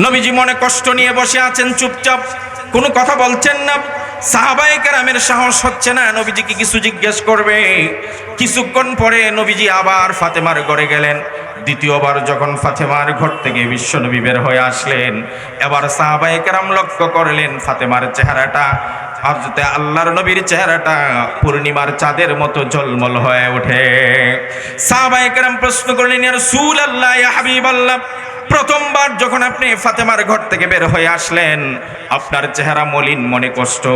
নবীজি মনে কষ্ট নিয়ে বসে আছেন, চুপচাপ। কোনো কথা বলছেন না। সাহাবাই কেরামের সাহস হচ্ছে না, নবীজিকে কিছু জিজ্ঞেস করবে। কিছুক্ষণ পরে নবীজি আবার ফাতেমার ঘরে গেলেন। দ্বিতীয়বার যখন ফাতেমার ঘর থেকে বিশ্বনবী বের হয়ে আসলেন, এবার সাহাবাই কেরাম লক্ষ্য করলেন ফাতেমার চেহারাটা। হজরতে আল্লাহর নবীর চেহারাটা পূর্ণিমার চাঁদের মতো জলমল হয়ে ওঠে। সাহাবাই কেরাম প্রশ্ন করলেন সুল আল্লাহ হাবিব আল্লাহ প্রথমবার যখন আপনি ফাতেমার ঘর থেকে বের হয়ে আসলেন, আপনার চেহারা মলিন মনে কষ্ট।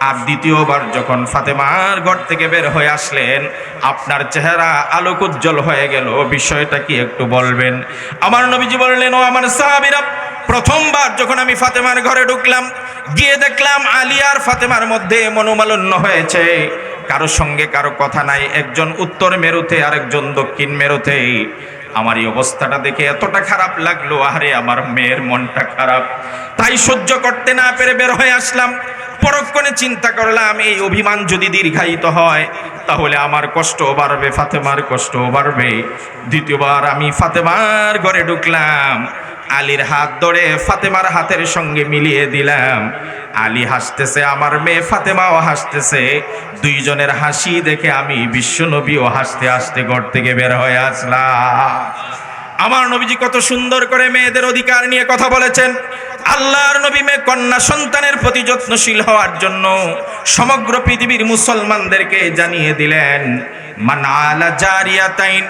আর দ্বিতীয়বার যখন ফাতেমার ঘর থেকে বের হয়ে আসলেন, আপনার চেহারা আলোক উজ্জ্বল হয়ে গেল। বিষয়টা কি একটু বলবেন? আমার নবীজি বললেন, ও আমার সাহাবিরা, প্রথমবার যখন আমি ফাতেমার ঘরে ঢুকলাম, গিয়ে দেখলাম আলিয়ার ফাতেমার মধ্যে মনোমালন্য হয়েছে। কারও সঙ্গে কারও কথা নাই, একজন উত্তর মেরুতে, আরেকজন দক্ষিণ মেরুতে আমার এই অবস্থাটা দেখে এতটা খারাপ লাগল আরে আমার মেয়ের মনটা খারাপ। তাই সহ্য করতে না পেরে বের হয়ে আসলাম। পরক্ষণে চিন্তা করলাম, এই অভিমান যদি দীর্ঘায়িত হয়, তাহলে আমার কষ্ট বাড়বে, ফাতেমার কষ্ট বাড়বে। দ্বিতীয়বার আমি ফাতেমার ঘরে ঢুকলাম। আলীর হাত ধরে ফাতেমার হাতের সঙ্গে মিলিয়ে দিলাম। আলী হাসতেছে, আমার মেয়ে ফাতেমাও হাসতেছে। দুইজনের হাসি দেখে আমি বিশ্বনবীও হাসতে হাসতে ঘর থেকে বের হয়ে আসলাম। আমার নবীজি কত সুন্দর করে মেয়েদের অধিকার নিয়ে কথা বলেছেন। আল্লাহর নবী মেয়ে কন্যা সন্তানের প্রতি যত্নশীল হওয়ার জন্য সমগ্র পৃথিবীর মুসলমানদেরকে জানিয়ে দিলেন, মান আলা জারিয়াতাইন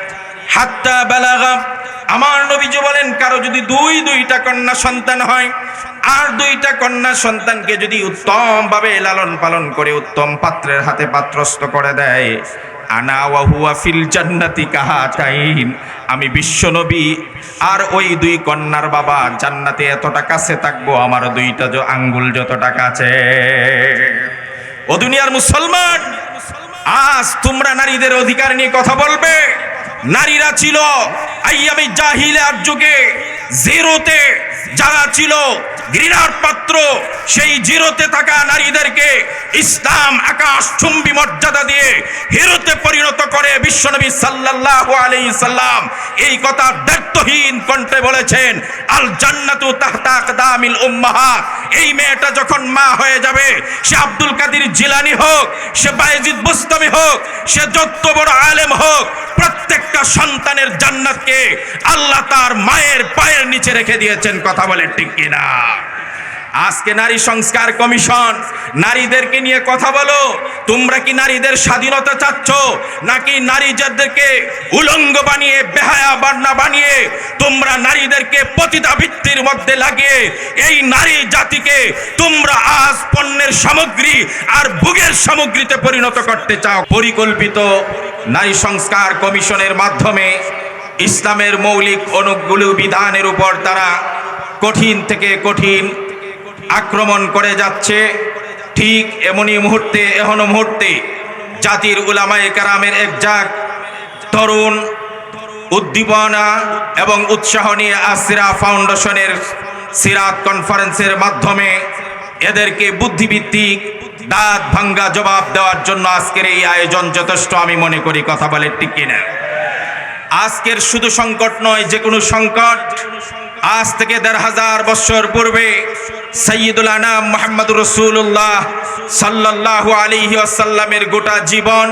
হাত্তা বালাগা আমার নবীজি বলেন, কারও যদি দুই দুইটা কন্যা সন্তান হয়, আর দুইটা কন্যা সন্তানকে যদি উত্তম ভাবে লালন পালন করে, উত্তম পাত্রের হাতে পাত্রস্থ করে দেয়, আনা ওয়াহুয়া ফিল জান্নাতি কাহাতাইন। আমি বিশ্বনবী আর ওই দুই কন্যার বাবা জান্নাতে এতটা কাছে থাকব, আমার দুইটা আঙ্গুল যতটা কাছে। ও দুনিয়ার মুসলমান আজ তোমরা নারীদের অধিকার নিয়ে কথা বলবে। নারীরা ছিল আইয়ামি জাহিলার যুগে, জিরোতে যারা ছিল ঘৃণার পাত্র, সেই জিরোতে থাকা নারীদেরকে ইসলাম আকাশ চুম্বি মর্যাদা দিয়ে হিরোতে পরিণত করে বিশ্বনবী সাল্লাল্লাহু আলাইহি সাল্লাম এই কথা দায়িত্বহীন কণ্ঠে বলেছেন আল জান্নাতু তাহতা আকদামিল উম্মাহাত এই মেয়েটা যখন মা হয়ে যাবে, সে আব্দুল কাদির জিলানি হোক, সে বায়েজিদ বুস্তামি হোক, সে যত বড় আলেম হোক, প্রত্যেকটা সন্তানের জান্নাতকে আল্লাহ তার মায়ের পায়ের নিচে রেখে দিয়েছেন। কথা বলে ঠিক কিনা? আজকে নারী সংস্কার কমিশন, নারীদেরকে নিয়ে কথা বলো। তোমরা কি নারীদের স্বাধীনতা চাচ্ছ? নাকি নারীদেরকে উলঙ্গ বানিয়ে, বেহায়া বান্না বানিয়ে, তোমরা নারীদেরকে পতিতাবৃত্তির মধ্যে লাগিয়ে, এই নারী জাতিকে তোমরা আজ পণ্যের সামগ্রী আর ভোগের সামগ্রীতে পরিণত করতে চাও? পরিকল্পিত নারী সংস্কার কমিশনের মাধ্যমে ইসলামের মৌলিক অনুগুলো বিধানের উপর তারা কঠিন থেকে কঠিন আক্রমণ করে যাচ্ছে। ঠিক এমনই মুহূর্তে, এখনও মুহূর্তে জাতির উলামায়ে কারামের এক জাক তরুণ উদ্দীপনা এবং উৎসাহ নিয়ে আসিরা ফাউন্ডেশনের সিরাত কনফারেন্সের মাধ্যমে এদেরকে বুদ্ধিভিত্তিক দাঁত ভাঙ্গা জবাব দেওয়ার জন্য আজকের এই আয়োজন যথেষ্ট, আমি মনে করি কথা বলে ঠিক কিনা। আজকের শুধু সংকট নয় যে কোনো সংকট আজ থেকে দেড় হাজার বছর পূর্বে সৈয়দুল আনাম মোহাম্মদ রসুল্লাহ সাল্লাহ আলিহি আসাল্লামের গোটা জীবন,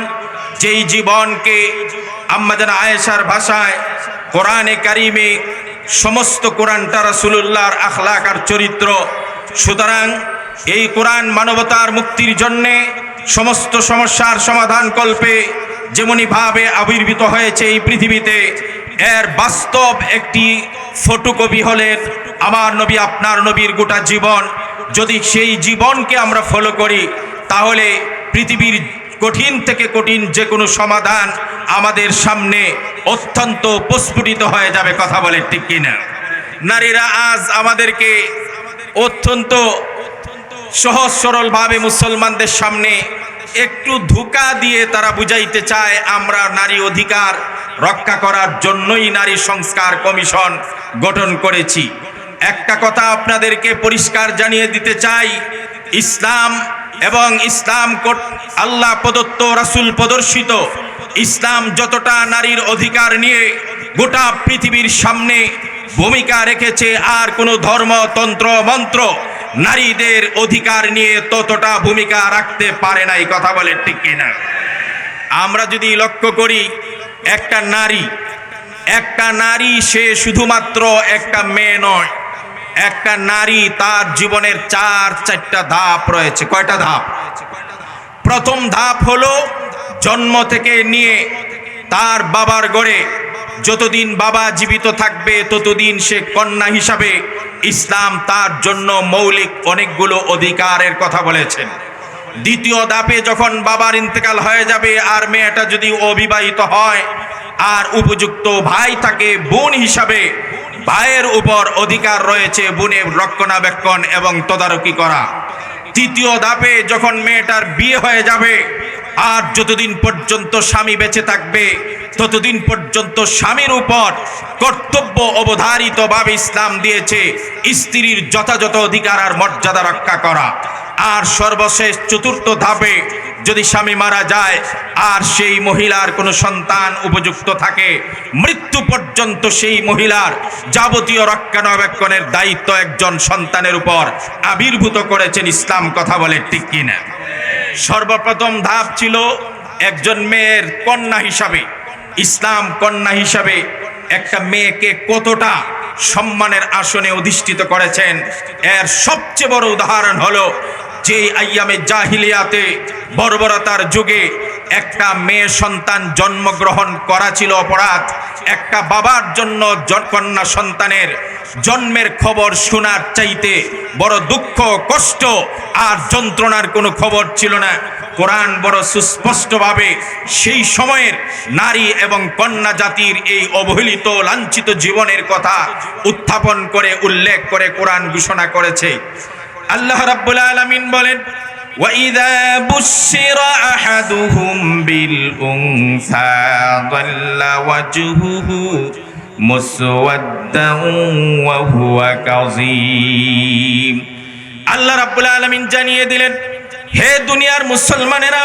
যেই জীবনকে আম্মাজান আয়েশার ভাষায় কোরআনে কারিমে সমস্ত কোরআনটা রসুল্লাহর আখলাক আর চরিত্র। সুতরাং এই কোরআন মানবতার মুক্তির জন্যে সমস্ত সমস্যার সমাধান কল্পে যেমনি ভাবে আবির্ভূত হয়েছে এই পৃথিবীতে এর বাস্তব একটি ফটোকপি হলেন আমার নবী, আপনার নবীর গোটা জীবন। যদি সেই জীবনকে আমরা ফলো করি, তাহলে পৃথিবীর কঠিন থেকে কঠিন যে কোনো সমাধান আমাদের সামনে অত্যন্ত প্রস্ফুটিত হয়ে যাবে, কথা বলে ঠিক কিনা? নারীরা আজ আমাদেরকে অত্যন্ত সহজ সরলভাবে মুসলমানদের সামনে একটু ধোকা দিয়ে তারা বুঝাইতে চায়, আমরা নারী অধিকার রক্ষা করার জন্যই নারী সংস্কার কমিশন গঠন করেছি। একটা কথা আপনাদেরকে পরিষ্কার জানিয়ে দিতে চাই, ইসলাম এবং ইসলাম আল্লাহ প্রদত্ত, রাসুল প্রদর্শিত। ইসলাম যতটা নারীর অধিকার নিয়ে গোটা পৃথিবীর সামনে ভূমিকা রেখেছে, আর কোনো ধর্ম তন্ত্র মন্ত্র নারীদের অধিকার নিয়ে ততটা ভূমিকা রাখতে পারে না, এই কথা বলে, ঠিক কিনা? আমরা যদি লক্ষ্য করি, একটা নারী একটা নারী সে শুধুমাত্র একটা মেয়ে নয়, একটা নারী তার জীবনের চার, চারটা ধাপ রয়েছে। কয়টা ধাপ? প্রথম ধাপ হলো জন্ম থেকে নিয়ে তার বাবার গড়ে যতদিন বাবা জীবিত থাকবে, ততদিন সে কন্যা হিসাবে ইসলাম তার জন্য মৌলিক অনেকগুলো অধিকারের কথা বলেছেন। দ্বিতীয় দাপে যখন বাবার ইন্তেকাল হয়ে যাবে আর মেয়েটা যদি অবিবাহিত হয়, আর উপযুক্ত ভাই থাকে বোন হিসাবে, ভাইয়ের উপর অধিকার রয়েছে বোনের রক্ষণাবেক্ষণ এবং তদারকি করা। তৃতীয় ধাপে যখন মেয়েটার বিয়ে হয়ে যাবে আর যতদিন পর্যন্ত স্বামী বেঁচে থাকবে, ততদিন পর্যন্ত স্বামীর উপর কর্তব্য অবধারিত ভাবে ইসলাম দিয়েছে স্ত্রীর যথাযথ অধিকার আর মর্যাদা রক্ষা করা। আর সর্বশেষ চতুর্থ ধাপে যদি স্বামী মারা যায়, আর সেই মহিলার কোনো সন্তান উপযুক্ত থাকে, মৃত্যু পর্যন্ত সেই মহিলার যাবতীয় রক্ষণাবেক্ষণের দায়িত্ব একজন সন্তানের উপর আবির্ভূত করেছেন ইসলাম, কথা বলে ঠিক কিনা? সর্বপ্রথম ধাপ ছিল একজন মেয়ের কন্যা হিসাবে, ইসলাম কন্যা হিসাবে একটা মেয়েকে কতটা সম্মানের আসনে অধিষ্ঠিত করেছেন। এর সবচেয়ে বড় উদাহরণ হলো যে আইয়ামে জাহিলিয়াতে বর্বরতার যুগে একটা মেয়ে সন্তান জন্মগ্রহণ করা ছিল অপরাধ, একটা বাবার জন্য কন্যা সন্তানের জন্মের খবর শোনার চাইতে বড় দুঃখ, কষ্ট আর যন্ত্রণার কোনো খবর ছিল না কোরআন বড় সুস্পষ্টভাবে সেই সময়ের নারী এবং কন্যা জাতির এই অবহেলিত লাঞ্ছিত জীবনের কথা উত্থাপন করে উল্লেখ করে কোরআন ঘোষণা করেছে আল্লাহ রাব্বুল আলামিন বলেন وإذا بشر أحدهم بالأنثى ظل وجهه مسودا وهو كظيم আল্লাহ রাব্বুল আলামিন জানিয়ে দিলেন, হে দুনিয়ার মুসলমানেরা,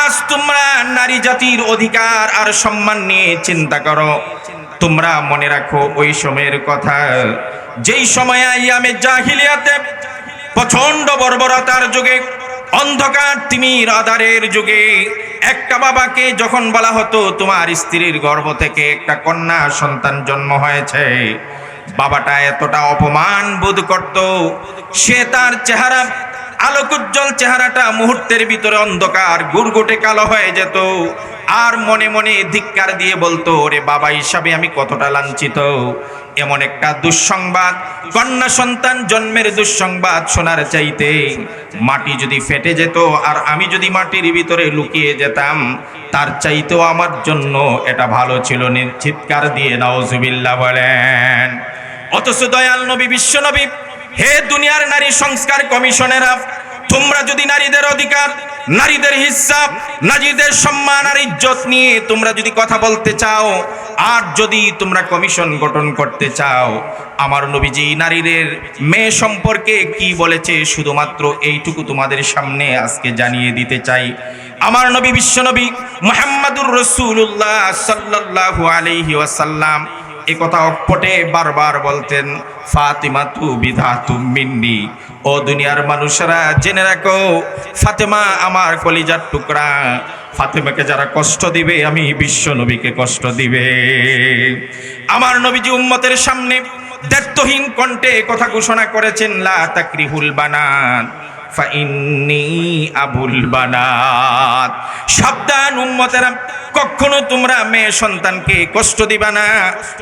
আজ তোমরা নারী জাতির অধিকার আর সম্মান নিয়ে চিন্তা করো। তোমরা মনে রাখো ওই সময়ের কথা, যেই সময়ে আইয়ামে জাহিলিয়াতে প্রচণ্ড বর্বরতার যুগে, অন্ধকার তিমির আধারের যুগে একটা বাবাকে যখন বলা হতো, তোমার স্ত্রীর গর্ভ থেকে একটা কন্যা সন্তান জন্ম হয়েছে। বাবাটা এতটা অপমান বোধ করত। সে তার চেহারা আলোকোজ্জ্বল চেহারাটা মুহূর্তের ভিতরে অন্ধকার গুড়গুটে কালো হয়ে যেত। আর মনে মনে ধিক্কার দিয়ে বলতো, ওরে বাবা হিসাবে আমি কতটা লাঞ্ছিত? এমন একটা দুঃসংবাদ। কন্যা সন্তান জন্মের দুঃসংবাদ শোনার চাইতে মাটি যদি ফেটে যেত আর আমি যদি মাটির ভিতরে লুকিয়ে যেতাম, তার চাইতেও আমার জন্য এটা ভালো ছিল চিৎকার দিয়ে নাওজুবিল্লাহ বলেন। অথচ দয়াল নবী, বিশ্ব নবী হে দুনিয়ার নারী সংস্কার কমিশনেরা তোমরা যদি নারীদের অধিকার, নারীদের হিসাব, নারীদের সম্মান আর ইজ্জত নিয়ে তোমরা যদি কথা বলতে চাও, আর যদি তোমরা কমিশন গঠন করতে চাও, আমার নবীজি নারীদের মেয়ে সম্পর্কে কি বলেছে শুধুমাত্র এইটুকু তোমাদের সামনে আজকে জানিয়ে দিতে চাই। আমার নবী বিশ্বনবী মোহাম্মদুর রসুল্লাহ সাল্লাল্লাহু আলাইহি ওয়াসাল্লাম এ কথা অকপটে বারবার বলতেন ফাতিমা তু বিধা তু মিন্নি। ও দুনিয়ার মানুষেরা জেনে রাখো, ফাতেমা আমার কলিজার টুকরা। ফাতেমাকে যারা কষ্ট দিবে, আমি বিশ্ব নবীকে কষ্ট দিবে। আমার নবীজি উম্মতের সামনে দায়িত্বহীন কণ্ঠে কথা ঘোষণা করেছেন, লা তাকরিহুল বানাত আবুল বানাত। কখনো তোমরা মেয়ে সন্তানকে কষ্ট দিবা না,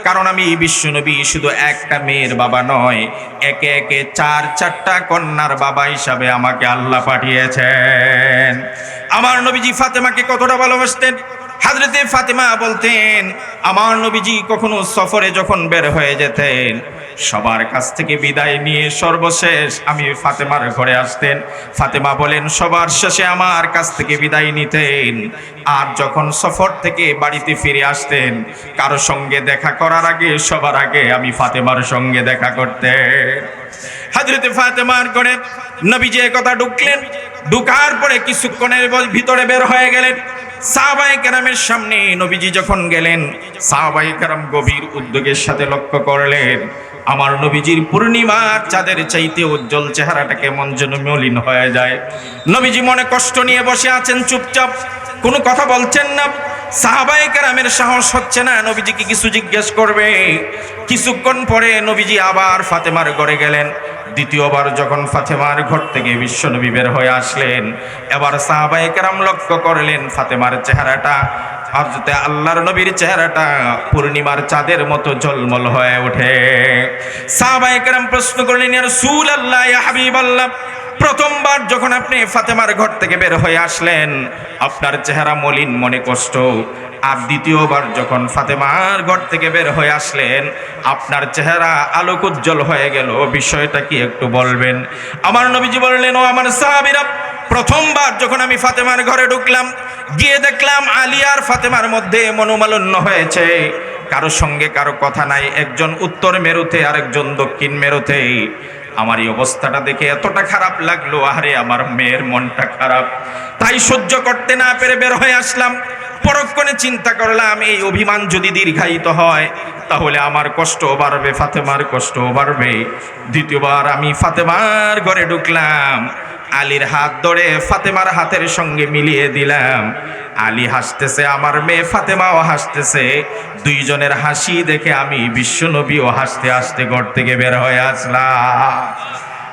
কারণ আমি বিশ্বনবী শুধু একটা মেয়ের বাবা নয়, একে একে চার চারটা কন্যার বাবা হিসাবে আমাকে আল্লাহ পাঠিয়েছেন। আমার নবীজি ফাতেমাকে কতটা ভালোবাসতেন? হাজরতে ফাতেমা বলতেন, আমার নবীজি কখনো সফরে যখন বের হয়ে যেতেন সবার কাছ থেকে বিদায় নিয়ে সর্বশেষ আমি ফাতেমার ঘরে আসতেন। ফাতেমা বলেন, সবার শেষে আমার কাছ থেকে বিদায় নিতেন। আর যখন সফর থেকে বাড়িতে ফিরে আসতেন, কারও সঙ্গে দেখা করার আগে, সবার আগে আমি ফাতেমার সঙ্গে দেখা করতেন। হাজরতে ফাতেমার ঘরে নবী যে কথা ঢুকলেন। ঢুকার পরে কিছুক্ষণের ভিতরে বের হয়ে গেলেন। সাহাবাই কেরামের সামনে নবীজি যখন গেলেন সাহাবাই কেরাম গভীর উদ্যোগের সাথে লক্ষ্য করলেন। আমার নবীজির পূর্ণিমার চাঁদের চাইতে উজ্জ্বল চেহারাটা কেমন যেন মলিন হয়ে যায়। নবীজি মনে কষ্ট নিয়ে বসে আছেন, চুপচাপ। কোনো কথা বলছেন না। সাহাবাই কেরামের সাহস হচ্ছে না, নবীজিকে কিছু জিজ্ঞেস করবে। কিছুক্ষণ পরে নবীজি আবার ফাতেমার ঘরে গেলেন। দ্বিতীয়বার যখন ফাতেমার ঘর থেকে বিশ্বনবী বের হয়ে আসলেন, এবার সাহাবাই কেরাম লক্ষ্য করলেন ফাতেমার চেহারাটা হজরতে আল্লাহর নবীর চেহারাটা পূর্ণিমার চাঁদের মতো জলমল হয়ে ওঠে। সাহাবাই কেরাম প্রশ্ন করলেন রসুল আল্লাহ হাবিব আল্লাহ প্রথমবার যখন আপনি ফাতেমার ঘর থেকে বের হয়ে আসলেন, আপনার চেহারা মলিন মনে কষ্ট। আর দ্বিতীয়বার যখন ফাতেমার ঘর থেকে বের হয়ে আসলেন, আপনার চেহারা আলোক উজ্জ্বল হয়ে গেল। বিষয়টা কি একটু বলবেন? আমার নবীজি বললেন, ও আমার সাহাবিরা প্রথমবার যখন আমি ফাতেমার ঘরে ঢুকলাম, গিয়ে দেখলাম আলিয়ার ফাতেমার মধ্যে মনোমালন্য হয়েছে। কারও সঙ্গে কারও কথা নাই, একজন উত্তর মেরুতে আর একজন দক্ষিণ মেরুতে। আমার এই অবস্থাটা দেখে এতটা খারাপ লাগল আরে আমার মেয়ের মনটা খারাপ। তাই সহ্য করতে না পেরে বের হয়ে আসলাম। পরক্ষণে চিন্তা করলাম, এই অভিমান যদি দীর্ঘায়িত হয়, তাহলে আমার কষ্ট বাড়বে, ফাতেমার কষ্ট বাড়বে। দ্বিতীয়বার আমি ফাতেমার ঘরে ঢুকলাম। আলীর হাত ধরে ফাতেমার হাতের সঙ্গে মিলিয়ে দিলাম। আলী হাসতেছে, আমার মেয়ে ফাতেমাও হাসতেছে। দুইজনের হাসি দেখে আমি বিশ্বনবীও হাসতে হাসতে ঘর থেকে বের হয়ে আসলাম।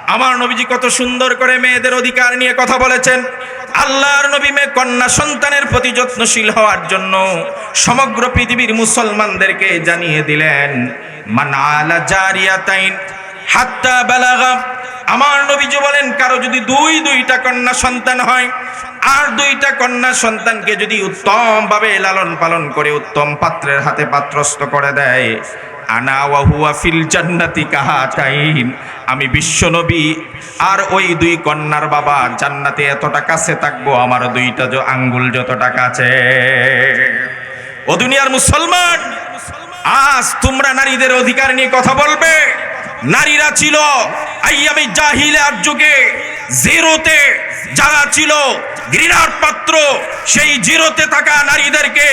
আমার নবীজি কত সুন্দর করে মেয়েদের অধিকার নিয়ে কথা বলেছেন। আল্লাহর নবী মেয়ে কন্যা সন্তানের প্রতি যত্নশীল হওয়ার জন্য সমগ্র পৃথিবীর মুসলমানদেরকে জানিয়ে দিলেন, মান আলা জারিয়াতাইন হাত্তা বালাগা আমার নবীজি বলেন, কারও যদি দুই, দুইটা কন্যা সন্তান হয়, আর দুইটা কন্যা সন্তানকে যদি উত্তম ভাবে লালন পালন করে, উত্তম পাত্রের হাতে পাত্রস্থ করে দেয়, আনা ওয়াহুয়া ফিল জান্নাতি কাহাতাইন। আমি বিশ্বনবী আর ওই দুই কন্যার বাবা জান্নাতে এতটা কাছে থাকব, আমার দুইটা আঙ্গুল যতটা কাছে। ও দুনিয়ার মুসলমান আজ তোমরা নারীদের অধিকার নিয়ে কথা বলবে। নারীরা ছিল আইয়ামি জাহিলার যুগে জিরোতে যারা ছিল ঘৃণার পাত্র, সেই জিরোতে থাকা নারীদেরকে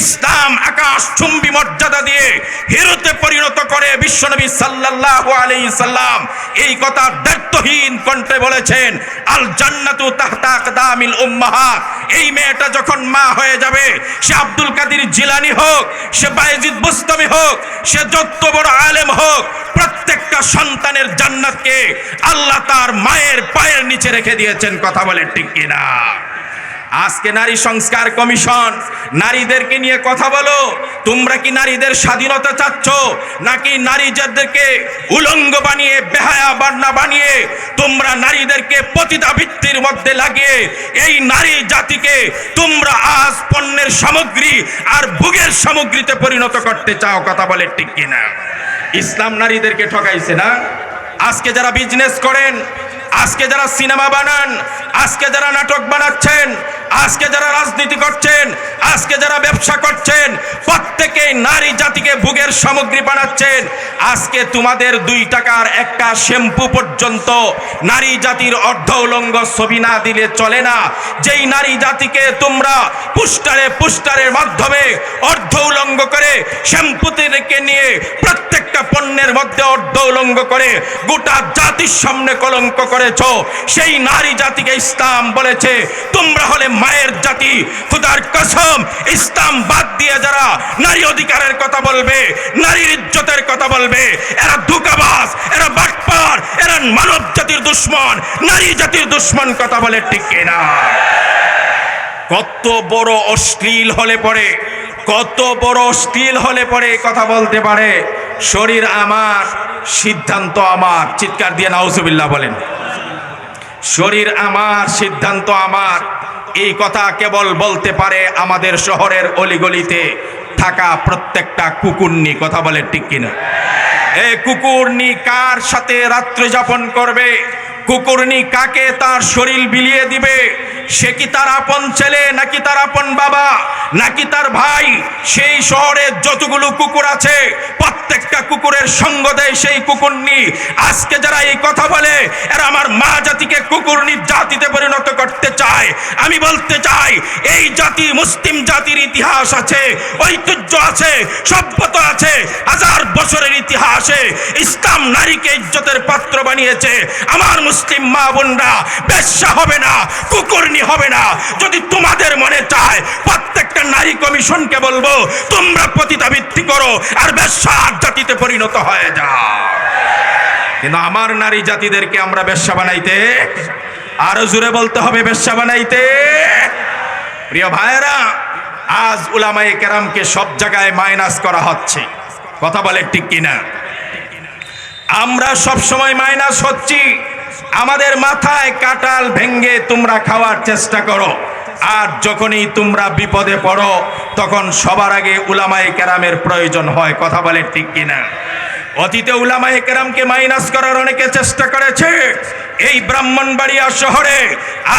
ইসলাম আকাশ চুম্বি মর্যাদা দিয়ে হিরোতে পরিণত করে বিশ্বনবী সাল্লাল্লাহু আলাইহি সাল্লাম এই কথা দায়িত্বহীন কণ্ঠে বলেছেন আল জান্নাতু তাহতা আকদামিল উম্মাহাত এই মেয়েটা যখন মা হয়ে যাবে, সে আব্দুল কাদির জিলানি হোক, সে বায়েজিদ বুস্তামি হোক, সে যত বড় আলেম হোক, প্রত্যেকটা সন্তানের জান্নাতকে আল্লাহ তার মায়ের পায়ের নিচে রেখে দিয়েছেন, কথা বলে ঠিক কিনা? আজকে নারী সংস্কার কমিশন, নারীদেরকে নিয়ে কথা বলো। তোমরা কি নারীদের স্বাধীনতা চাচ্ছ? নাকি নারীদেরকে উলঙ্গ বানিয়ে, বেহায়া বান্না বানিয়ে, তোমরা নারীদেরকে পতিতাবৃত্তির মধ্যে লাগিয়ে, এই নারী জাতিকে তোমরা আজ পণ্যের সামগ্রী আর ভোগের সামগ্রীতে পরিণত করতে চাও, কথা বলে ঠিক কিনা? ইসলাম নারীদেরকে ঠকাইছে না? আজকে যারা বিজনেস করেন, আজকে যারা সিনেমা বানান, আজকে যারা নাটক বানাচ্ছেন আজকে যারা রাজনীতি করছেন, আজকে যারা ব্যবসা করছেন, প্রত্যেকেই নারী জাতিকে ভোগের সামগ্রী বানাচ্ছেন। আজকে তোমাদের দুই টাকার একটা শ্যাম্পু পর্যন্ত নারী জাতির অর্ধ উলঙ্গ ছবি না দিলে চলে না। যেই নারী জাতিকে তোমরা পুস্টারে, পুস্টারের মাধ্যমে অর্ধ উলঙ্গ করে শ্যাম্পুতে রেখে নিয়ে প্রত্যেকটা পণ্যের মধ্যে অর্ধ উলঙ্গ করে গোটা জাতির সামনে কলঙ্ক করেছ, সেই নারী জাতিকে ইসলাম বলেছে, তোমরা হলে মায়ের জাতি, খুদার কসম, ইসলাম বাদ দিয়ে যারা নারী অধিকারের কথা বলবে, নারীর ইজ্জতের কথা বলবে, এরা ধোকাবাজ, এরা বাটপার এরা মানব জাতির দুশ্মন, নারী জাতির দুশ্মন কথা বলে ঠিক না কত বড় অশ্লীল হলে পরে কত বড় অশ্লীল হলে এ কথা বলতে পারে। শরীর আমার, সিদ্ধান্ত আমার, চিৎকার দিয়ে নাউজুবিল্লাহ বলেন। শরীর আমার, সিদ্ধান্ত আমার। এই কথা কেবল বলতে পারে আমাদের শহরের অলিগলিতে থাকা প্রত্যেকটা কুকুরনি, কথা বলে ঠিক কিনা? এ কুকুরনি কার সাথে রাত্রি যাপন করবে? কুকুরনি কাকে তার শরীর বিলিয়ে দিবে? সে কি তার আপন ছেলে, নাকি তার আপন বাবা, নাকি তার ভাই? সেই শহরে যতগুলো কুকুর আছে, প্রত্যেকটা কুকুরের সঙ্গ দেয় সেই কুকুরনি। আজকে যারা এই কথা বলে, এরা আমার মা জাতিকে কুকুরনি জাতিতে পরিণত করতে চায় আমি বলতে চাই, এই জাতি মুসলিম জাতির ইতিহাস আছে, ঐতিহ্য আছে, সভ্যতা আছে, হাজার বছরের ইতিহাসে ইসলাম নারীকে ইজ্জতের পাত্র বানিয়েছে। আমার মুসলিম মা বোনরা, বেশ্যা হবে না, কুকুরনি হবে না। যদি তোমাদের মনে চায়, প্রত্যেকটা নারী কমিশনকে বলব, তোমরা পতিতাবৃত্তি করো আর বেশ্যা জাতিতে পরিণত হয়ে যাও। কিন্তু আমার নারী জাতিদেরকে আমরা বেশ্যা বানাইতে আরও জোরে বলতে হবে বেশ্যা বানাইতে। প্রিয় ভাইয়েরা, আজ উলামায়ে কেরামকে সব জায়গায় মাইনাস করা হচ্ছে। কথা বলে ঠিক কিনা? আমরা সব সময় মাইনাস হচ্ছি। আমাদের মাথায় কাটাল ভেঙ্গে তোমরা খাওয়ার চেষ্টা করো। আর যখনই তোমরা বিপদে পড়ো, তখন সবার আগে উলামায়ে কেরামের প্রয়োজন হয়। কথা বলে ঠিক কিনা? অতীতে উলামায়ে কেরামকে মাইনাস করার অনেকে চেষ্টা করেছে। এই ব্রাহ্মণবাড়িয়া শহরে,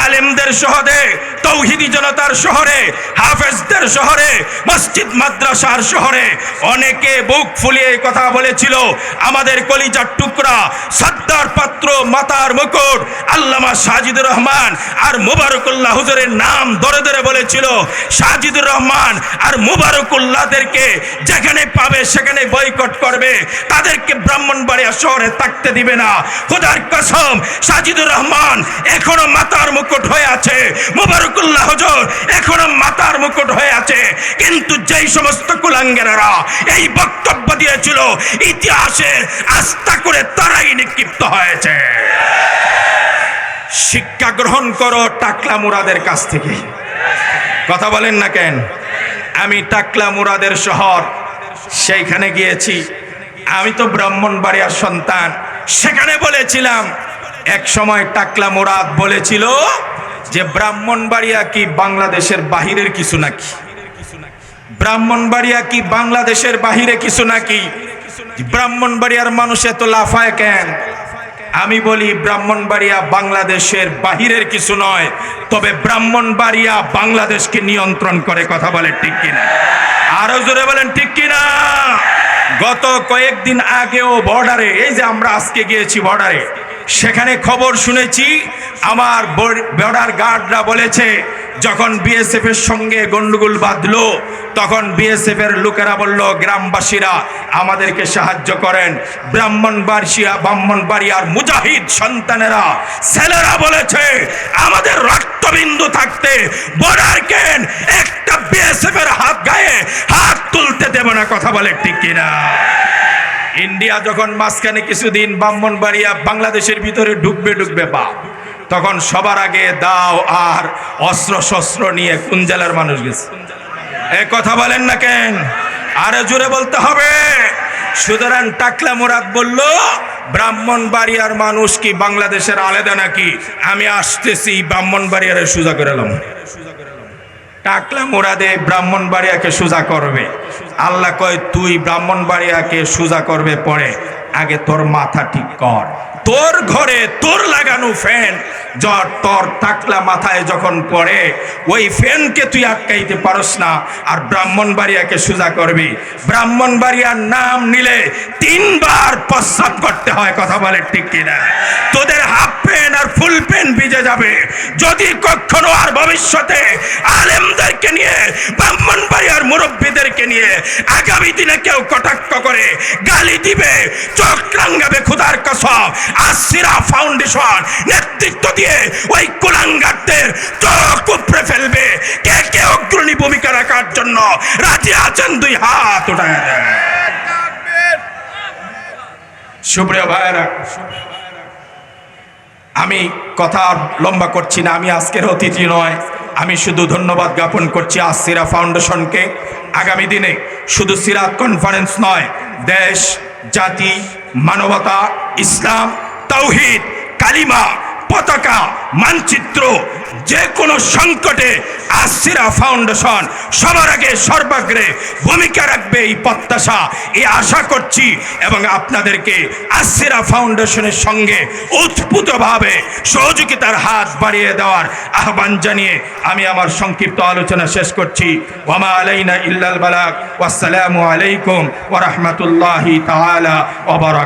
আলেমদের শহরে, তৌহিদি জনতার শহরে, হাফেজদের শহরে, মসজিদ মাদ্রাসার শহরে অনেকে বুক ফুলিয়ে কথা বলেছিল, আমাদের কলিজার টুকরা সর্দার পাত্র, মাতার মুকুট, আল্লামা সাজিদুর রহমান আর মুবারকুল্লাহ হুজুরের নাম ধরে ধরে বলেছিল, সাজিদুর রহমান আর মুবারকুল্লাহদেরকে যেখানে পাবে সেখানে বয়কট করবে, তাদেরকে ব্রাহ্মণবাড়িয়া শহরে থাকতে দিবে না। খোদার কসম সাজিদুর রহমান এখনও মাতার মুকুট হয়ে আছে। মুবারকুল্লাহ হুজুর, এখনও মাতার মুকুট হয়ে আছে। কিন্তু যেই সমস্ত কুলাঙ্গেরা এই বক্তব্য দিয়েছিল, ইতিহাসে আস্থা করে তারাই নিক্ষিপ্ত হয়েছে। শিক্ষা গ্রহণ করো টাকলা মুরাদের কাছ থেকে। কথা বলেন না কেন? আমি টাকলা মুরাদের শহর, সেইখানে গিয়েছি। আমি তো ব্রাহ্মণবাড়িয়ার সন্তান। সেখানে বলেছিলাম এক সময় টাকলা মুরাদ বলেছিল যে ব্রাহ্মণবাড়িয়া কি বাংলাদেশের বাহিরের কিছু নাকি? ব্রাহ্মণবাড়িয়া কি বাংলাদেশের বাহিরে কিছু নাকি? ব্রাহ্মণবাড়িয়ার মানুষ এত লাফায় কেন? আমি বলি ব্রাহ্মণবাড়িয়া বাংলাদেশের বাহিরের কিছু নয়, তবে ব্রাহ্মণবাড়িয়া বাংলাদেশকে নিয়ন্ত্রণ করে কথা বলে ঠিক কিনা? আরও জোরে বলেন ঠিক কিনা? গত কয়েকদিন আগেও বর্ডারে, এই যে আমরা আজকে গিয়েছি বর্ডারে সেখানে খবর শুনেছি, আমার বর্ডার গার্ডরা বলেছে, যখন বিএসএফ এর সঙ্গে গন্ডগোল বাঁধলো, তখন বিএসএফ এর লোকেরা বলল, গ্রামবাসীরা আমাদেরকে সাহায্য করেন। ব্রাহ্মণবাড়িয়া ব্রাহ্মণবাড়িয়ার মুজাহিদ সন্তানেরা, ছেলেরা বলেছে, আমাদের রক্তবিন্দু থাকতে বর্ডার কেন? একটা বিএসএফ এর হাত গায়ে হাত তুলতে দেব না। কথা বলে ঠিক কিনা? ইন্ডিয়া যখন মাঝখানে কিছুদিন ব্রাহ্মণবাড়িয়া বাংলাদেশের ভিতরে ঢুকবে ঢুকবে বা তখন সবার আগে দাও আর অস্ত্র শস্ত্র নিয়ে কোন জেলার মানুষ গেছে? এ কথা বলেন না কেন? আরে জোরে বলতে হবে। সুতরাং টাকলা মুরাদ বলল, ব্রাহ্মণবাড়িয়ার মানুষ কি বাংলাদেশের আলাদা নাকি? আমি আসতেছি, ব্রাহ্মণবাড়িয়ারে সোজা করে টাকলা মুরাদে ব্রাহ্মণবাড়িয়াকে সোজা করবে। আল্লাহ কয়, তুই ব্রাহ্মণবাড়িয়াকে সোজা করবে পরে, আগে তোর মাথা ঠিক কর। তোর ঘরে তোর লাগানো ফ্যান, জ্বর তোর টাকলা মাথায় যখন পড়ে, ওই ফ্যানকে তুই আটকাইতে পারস না আর ব্রাহ্মণবাড়িয়াকে সোজা করবি। ব্রাহ্মণবাড়িয়ার নাম নিলে তিনবার প্রস্রাব করতে হয়, কথা বলে ঠিক কিনা? তোদের হাফ প্যান্ট আর ফুল পেন ভিজে যাবে। যদি কখনো আর ভবিষ্যতে আলেমদেরকে নিয়ে ব্রাহ্মণবাড়িয়ার মুরব্বীদেরকে নিয়ে আগামী দিনে কেউ কটাক্ষ করে, গালি দিবে, চোখ রাঙ্গাবে খুদার কসম আসিরা ফাউন্ডেশন নেতৃত্ব দিয়ে ওই কুলাঙ্গারদের চোখ উপড়ে ফেলবে। কে কে অগ্রণী ভূমিকা রাখার জন্য রাজি আছেন দুই হাত উঠায় দেন। সুপ্রিয় আমি কথা লম্বা করছি না, আমি আজকের অতিথি নয়। আমি শুধু ধন্যবাদ জ্ঞাপন করছি আসিরা ফাউন্ডেশনকে। আগামী দিনে শুধু সিরাত কনফারেন্স নয়, দেশ, জাতি, মানবতা, ইসলাম তৌহিদ কালিমা পতাকা, মানচিত্র যে কোনো সংকটে আসিরা ফাউন্ডেশন, সবার আগে সর্বাগ্রে ভূমিকা রাখবে এই প্রত্যাশা। এই আশা করছি এবং আপনাদেরকে আসিরা ফাউন্ডেশনের সঙ্গে উৎপুতভাবে সহযোগিতার হাত বাড়িয়ে দেওয়ার আহ্বান জানিয়ে আমি আমার সংক্ষিপ্ত আলোচনা শেষ করছি। ওয়ামা আলাইনা ইল্লাল বালাক ওয়াসসালামু আলাইকুম ওয়া রাহমাতুল্লাহি তাআলা ওয়া বারাকাতুহু।